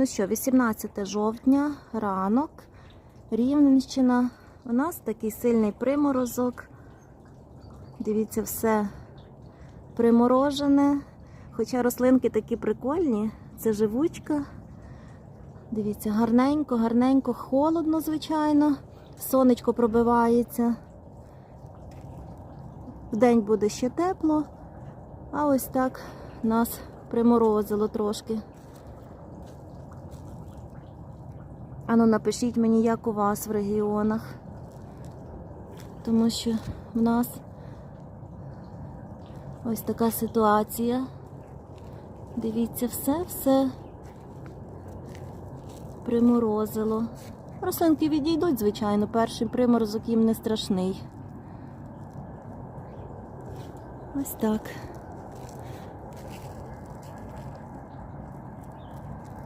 Ну що, 18 жовтня, ранок, Рівненщина. У нас такий сильний приморозок. Дивіться, все приморожене. Хоча рослинки такі прикольні, це живучка. Дивіться, гарненько, гарненько, холодно, звичайно. Сонечко пробивається. Вдень буде ще тепло, а ось так нас приморозило трошки. Ану, напишіть мені, як у вас в регіонах. Тому що в нас ось така ситуація. Дивіться, все, все приморозило. Рослинки відійдуть, звичайно, перший приморозок їм не страшний. Ось так.